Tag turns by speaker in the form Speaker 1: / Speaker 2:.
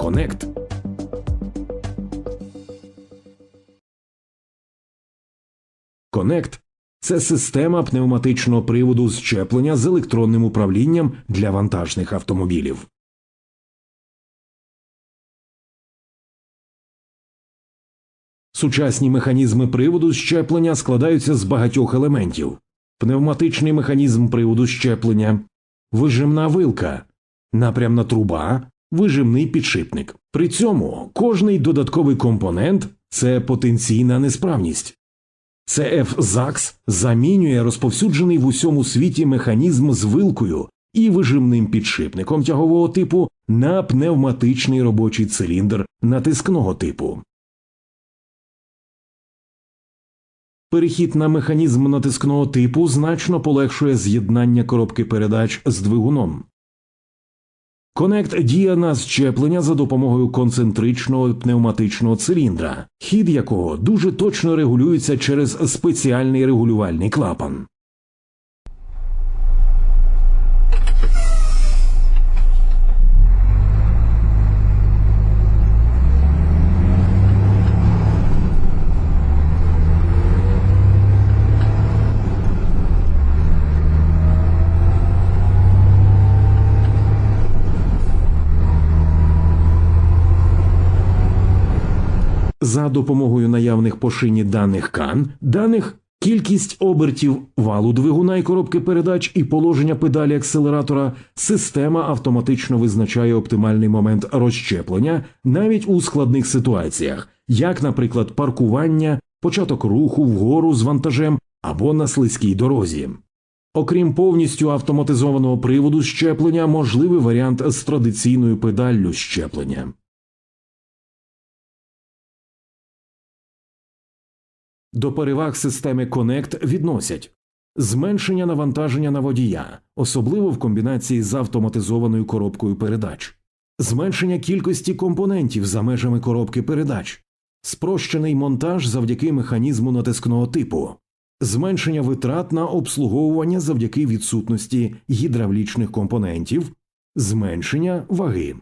Speaker 1: Connect. Connect – це система пневматичного приводу щеплення з електронним управлінням для вантажних автомобілів. Сучасні механізми приводу щеплення складаються з багатьох елементів: пневматичний механізм приводу щеплення, вижимна вилка, напрямна труба, вижимний підшипник. При цьому кожний додатковий компонент це потенційна несправність. CF ZAX замінює розповсюджений в усьому світі механізм з вилкою і вижимним підшипником тягового типу на пневматичний робочий циліндр натискного типу. Перехід на механізм натискного типу значно полегшує з'єднання коробки передач з двигуном. Connect діє на щеплення за допомогою концентричного пневматичного циліндра, хід якого дуже точно регулюється через спеціальний регулювальний клапан. За допомогою наявних по шині даних кан, даних кількість обертів валу двигуна і коробки передач і положення педалі акселератора, система автоматично визначає оптимальний момент розщеплення навіть у складних ситуаціях, як, наприклад, паркування, початок руху вгору з вантажем або на слизькій дорозі. Окрім повністю автоматизованого приводу щеплення, можливий варіант з традиційною педаллю щеплення. До переваг системи Connect відносять зменшення навантаження на водія, особливо в комбінації з автоматизованою коробкою передач, зменшення кількості компонентів за межами коробки передач, спрощений монтаж завдяки механізму натискного типу, зменшення витрат на обслуговування завдяки відсутності гідравлічних компонентів, зменшення ваги.